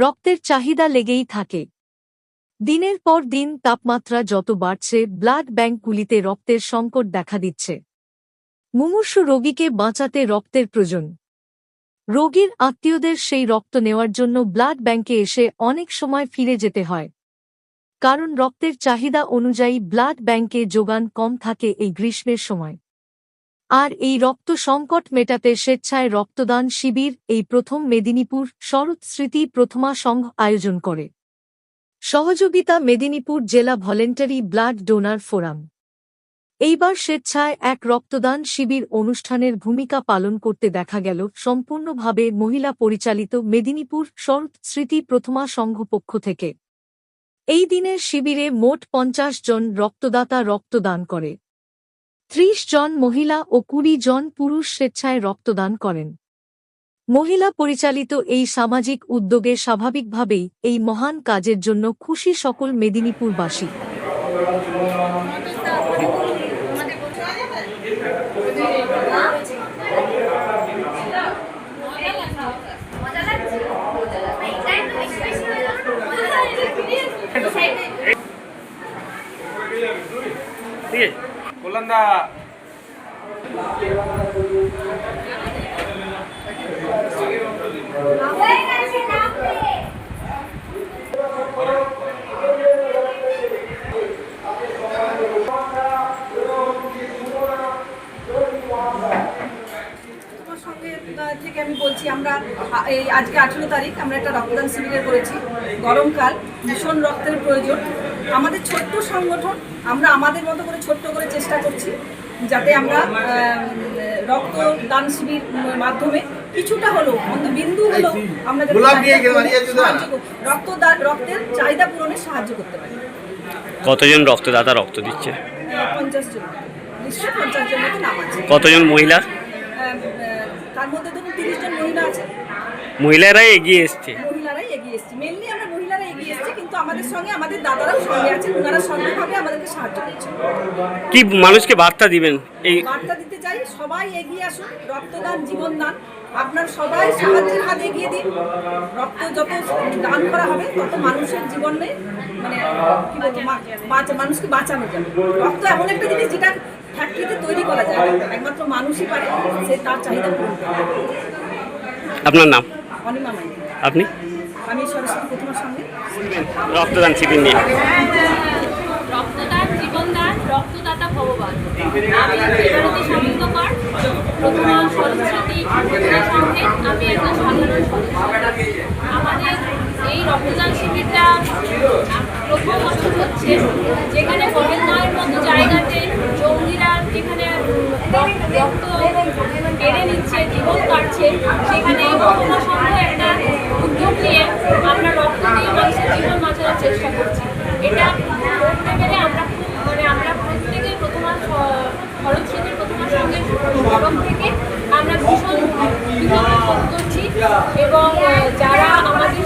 রক্তের চাহিদা লেগেই থাকে। দিনের পর দিন তাপমাত্রা যত বাড়ছে ব্লাড ব্যাঙ্কগুলিতে রক্তের সংকট দেখা দিচ্ছে। মুমূর্ষু রোগীকে বাঁচাতে রক্তের প্রয়োজন। রোগীর আত্মীয়দের সেই রক্ত নেওয়ার জন্য ব্লাড ব্যাঙ্কে এসে অনেক সময় ফিরে যেতে হয়। কারণ রক্তের চাহিদা অনুযায়ী ব্লাড ব্যাঙ্কে যোগান কম থাকে এই গ্রীষ্মের সময়। আর এই রক্ত সংকট মেটাতে স্বেচ্ছায় রক্তদান শিবির, এই প্রথম মেদিনীপুর শরৎ স্মৃতি প্রথমা সংঘ আয়োজন করে। সহযোগিতা মেদিনীপুর জেলা ভলেন্টারি ব্লাড ডোনার ফোরাম। এইবার স্বেচ্ছায় এক রক্তদান শিবির অনুষ্ঠানের ভূমিকা পালন করতে দেখা গেল সম্পূর্ণভাবে মহিলা পরিচালিত মেদিনীপুর শরৎ স্মৃতি প্রথমা সংঘ পক্ষ থেকে। এই দিনের শিবিরে মোট পঞ্চাশ জন রক্তদাতা রক্তদান করে। ত্রিশ জন মহিলা ও কুড়ি জন পুরুষ স্বেচ্ছায় রক্তদান করেন। মহিলা পরিচালিত এই সামাজিক উদ্যোগে স্বাভাবিকভাবেই এই মহান কাজের জন্য খুশি সকল মেদিনীপুরবাসী। ঠিক আছে কল্যাণদা থেকে আমি বলছি, আমরা এই আজকে আঠেরো তারিখ আমরা একটা রক্তদান শিবিরের করেছি। গরমকাল, ভীষণ রক্তের প্রয়োজন। আমাদের ছোট্ট সংগঠন আমরা আমাদের মতো করে ছোট্ট করে চেষ্টা করছি যাতে আমরা আহ, রক্তদান শিবির মাধ্যমে কিছুটা হলেও অন্তত বিন্দু হলো আমরা রক্তদান রক্তের চাহিদা পূরণে সাহায্য করতে পারি। কতজন রক্তদাতা রক্ত দিচ্ছে? পঞ্চাশ জন। নিশ্চয়ই পঞ্চাশ জন মতো নাম আছে। কতজন মহিলা? তার মধ্যে ধরুন তিরিশ জন মহিলা আছে। মহিলারাই এগিয়ে এসছে মহিলারাই এগিয়ে এসেছি মেনলি আমরা মহিলারা এগিয়ে এসেছি কিন্তু আমাদের সঙ্গে আমাদের দাদারাও সঙ্গে আছেন ওনারা সঙ্গেভাবে আমাদেরকে সাহায্য করছেন। কি মানুষকে বার্তা দিবেন? এই বার্তা দিতে চাই সবাই এগিয়ে আসুন রক্তদান জীবনদান আপনার সবাই সাহায্যের হাত এগিয়ে দিন। রক্ত যত দান করা হবে তত মানুষের জীবনে মানে কি বলব মানুষকে বাঁচানো যাবে। রক্ত এমন একটা জিনিস যেটা ফ্যাক্টরিতে তৈরি করা যায় একমাত্র মানুষই পারে সে তার চাহিদা পূরণ আপনার নাম? অনিমা আপনি? আমি সরস্বতী প্রতিমার সঙ্গে। রক্তদান শিবির নিয়ে। রক্তদান জীবনদান রক্তদাতা ভগবান। আমি প্রথমা সরস্বতী সঙ্গে আমি একজন সাধারণ আমাদের এই রক্তদান শিবিরটা প্রথম বছর হচ্ছে। যেখানে বরেন্দ্রের মতো জায়গাতে জঙ্গিরা যেখানে রক্ত কেড়ে নিচ্ছে, জীবন কাটছে। সেখানে প্রথমা সংঘ একটা উদ্যোগ নিয়ে আমরা রক্ত দিয়ে মানুষের জীবন বাঁচানোর চেষ্টা করছি। এটা করতে পেরে আমরা মানে আমরা প্রত্যেকে প্রথমা খরচ স্মৃতির প্রথমা সঙ্গে তরফ থেকে আমরা ভীষণ করছি এবং আহ, যারা আমাদের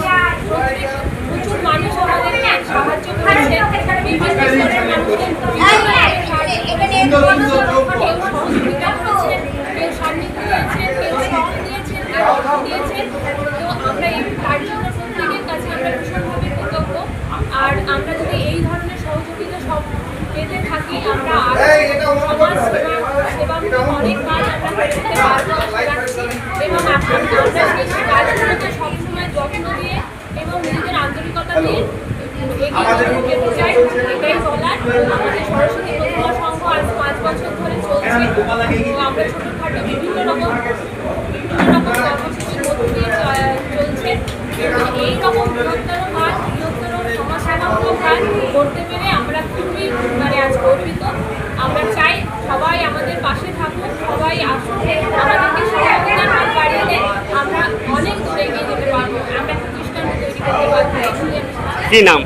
প্রত্যেক প্রচুর মানুষ আমাদেরকে সাহায্য করেছে বিভিন্ন স্তরের মানুষের বিভিন্ন রকমের সাহায্য করেছে। কেউ সহযোগিতা করেছেন কেউ সান্নিধ্য দিয়েছেন কেউ শ্রম দিয়েছেন কেউ অর্থ দিয়েছেন তো আমরা এই তার জন্য প্রত্যেকের কাছে আমরা ভীষণভাবে কৃতজ্ঞ। আর আমরা যদি এই ধরনের সহযোগিতা সব পেতে থাকি আমরা সমাজ সেবা অনেক কাজ আমরা করতে পারব এবং আমরা সেই কাজগুলোকে সবসময় যত্ন দিয়ে এবং নিজেদের আন্তরিকতা দিয়ে এগিয়ে যেতে চাই। এটাই বলার। আমাদের সরস্বতী প্রতিমা সংঘ আজ পাঁচ বছর ধরে চলছে। আমরা ছোটোখাটো বিভিন্ন রকম বিভিন্ন রকম কর্মসূচির মধ্যে দিয়ে করতে পেরে আমরা খুবই মানে আজ গর্বিত আমরা চাই সবাই আমাদের পাশে থাকুন সবাই আসুন আমাদেরকে সহযোগিতার আমরা অনেক দূরে এগিয়ে যেতে পারব আমরা একটা দৃষ্টান্ত তৈরি কি নাম?